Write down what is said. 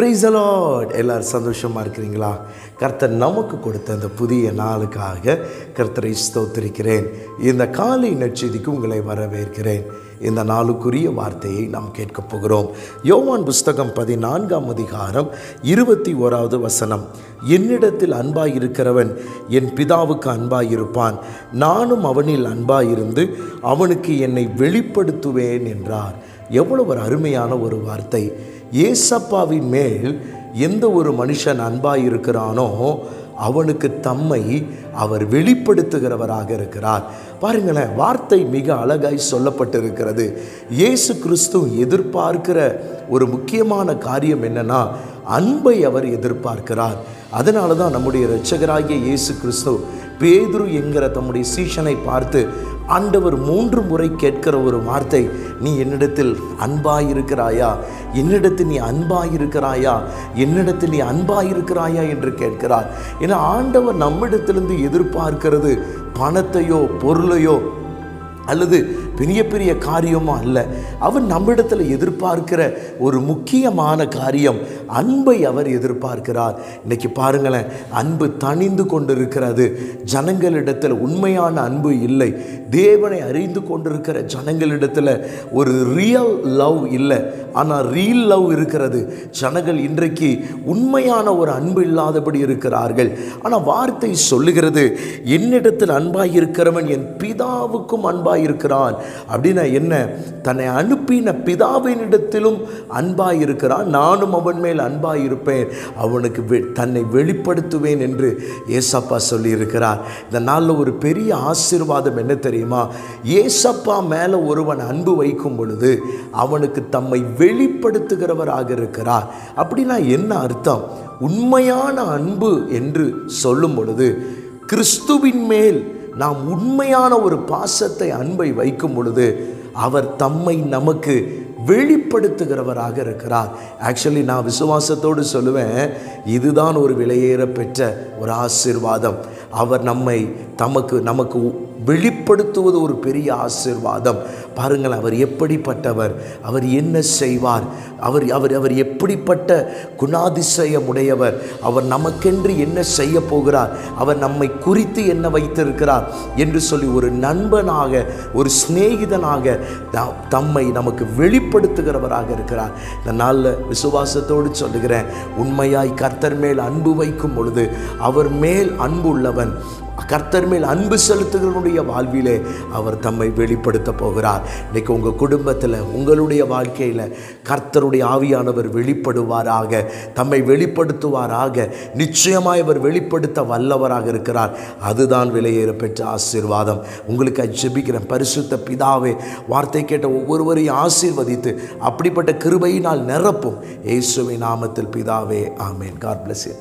Price allot எல்லோரும் சந்தோஷமாக இருக்கிறீங்களா? கர்த்தர் நமக்கு கொடுத்த அந்த புதிய நாளுக்காக கர்த்தரை ஸ்தோத்திருக்கிறேன். இந்த காலை நச்செய்திக்கு உங்களை வரவேற்கிறேன். இந்த நாளுக்குரிய வார்த்தையை நாம் கேட்கப் போகிறோம். யோவான் புஸ்தகம் பதினான்காம் அதிகாரம் இருபத்தி ஓராவது வசனம். என்னிடத்தில் அன்பாயிருக்கிறவன் என் பிதாவுக்கு அன்பாயிருப்பான். நானும் அவனில் அன்பாயிருந்து அவனுக்கு என்னை வெளிப்படுத்துவேன் என்றார். எவ்வளவு ஒரு அருமையான ஒரு வார்த்தை. ஏசப்பாவின் மேல் எந்த ஒரு மனுஷன் அன்பாயிருக்கிறானோ இருக்கிறானோ அவனுக்கு தம்மை அவர் வெளிப்படுத்துகிறவராக இருக்கிறார். பாருங்களேன் வார்த்தை மிக அழகாய் சொல்லப்பட்டிருக்கிறது. இயேசு கிறிஸ்து எதிர்பார்க்கிற ஒரு முக்கியமான காரியம் என்னன்னா அன்பை அவர் எதிர்பார்க்கிறார். அதனால தான் நம்முடைய இரட்சகராகிய இயேசு கிறிஸ்து பேதுரு என்கிற தம்முடைய சீஷனை பார்த்து ஆண்டவர் மூன்று முறை கேட்கிற ஒரு வார்த்தை நீ என்னிடத்தில் அன்பாயிருக்கிறாயா? என்னிடத்தில் நீ அன்பாயிருக்கிறாயா? என்னிடத்தில் நீ அன்பாயிருக்கிறாயா? என்று கேட்கிறார். ஏன்னா ஆண்டவர் நம்மிடத்திலிருந்து எதிர்பார்க்கிறது பணத்தையோ பொருளையோ அல்லது பெரிய பெரிய காரியமும் அல்ல. அவர் நம்மிடத்தில் எதிர்பார்க்கிற ஒரு முக்கியமான காரியம் அன்பை அவர் எதிர்பார்க்கிறார். இன்னைக்கு பாருங்களேன் அன்பு தணிந்து கொண்டிருக்கிறது. ஜனங்களிடத்தில் உண்மையான அன்பு இல்லை. தேவனை அறிந்து கொண்டிருக்கிற ஜனங்களிடத்தில் ஒரு ரியல் லவ் இல்லை. ஆனால் ரீல் லவ் இருக்கிறது. ஜனங்கள் இன்றைக்கு உண்மையான ஒரு அன்பு இல்லாதபடி இருக்கிறார்கள். ஆனால் வார்த்தை சொல்லுகிறது என்னிடத்தில் அன்பாய் இருக்கிறவன் என் பிதாவுக்கும் அன்பாய் இருக்கிறான். அப்படின்னா என்ன? தன்னை அனுப்பின பிதாவினிடத்திலும் அன்பாய் இருக்கிறான் நானும் அவன் மேல் அன்பாய் இருப்பேன் அவனுக்கு வெ- தன்னை வெளிப்படுத்துவேன் என்று ஏசப்பா சொல்லியிருக்கிறார். இந்த நாளில் ஒரு பெரிய ஆசீர்வாதம் என்ன தெரியுமா? ஏசப்பா மேலே ஒருவன் அன்பு வைக்கும் பொழுது அவனுக்கு தம்மை வெளிப்படுத்துகிறவராக இருக்கிறார். அப்படின்னா என்ன அர்த்தம்? உண்மையான அன்பு என்று சொல்லும் பொழுது கிறிஸ்துவின் மேல் நாம் உண்மையான ஒரு பாசத்தை அன்பை வைக்கும் பொழுது அவர் தம்மை நமக்கு வெளிப்படுத்துகிறவராக இருக்கிறார். ஆக்சுவலி நான் விசுவாசத்தோடு சொல்லுவேன் இதுதான் ஒரு விலையேற பெற்ற ஒரு ஆசீர்வாதம். அவர் நம்மை தமக்கு நமக்கு வெளிப்படுத்துவது ஒரு பெரிய ஆசீர்வாதம். பாருங்கள் அவர் எப்படிப்பட்டவர். அவர் என்ன செய்வார்? அவர் அவர் அவர் எப்படிப்பட்ட குணாதிசயம் உடையவர் அவர் நமக்கென்று என்ன செய்ய போகிறார்? அவர் நம்மை குறித்து என்ன வைத்திருக்கிறார்? என்று சொல்லி ஒரு நண்பனாக ஒரு சிநேகிதனாக த- தம்மை நமக்கு வெளிப்படுத்துகிறவராக இருக்கிறார். இந்த நாளில் விசுவாசத்தோடு சொல்லுகிறேன் உண்மையாய் கர்த்தர் மேல் அன்பு வைக்கும் பொழுது அவர் மேல் அன்பு உள்ளவன் கர்த்தர் மேல் அன்பு செலுத்துகிறவனுடைய வாழ்விலே அவர் தம்மை வெளிப்படுத்த போகிறார். இன்றைக்கு உங்கள் குடும்பத்தில் உங்களுடைய வாழ்க்கையில் கர்த்தருடைய ஆவியானவர் வெளிப்படுவாராக தம்மை வெளிப்படுத்துவாராக நிச்சயமாக இவர் வெளிப்படுத்த வல்லவராக இருக்கிறார். அதுதான் விலையேற பெற்ற ஆசீர்வாதம். உங்களுக்கு ஜெபிக்கிறேன். பரிசுத்த பிதாவே வார்த்தை கேட்ட ஒவ்வொருவரையும் ஆசீர்வதித்து அப்படிப்பட்ட கிருபையினால் நிரப்பும். இயேசுவின் நாமத்தில் பிதாவே ஆமேன். God plus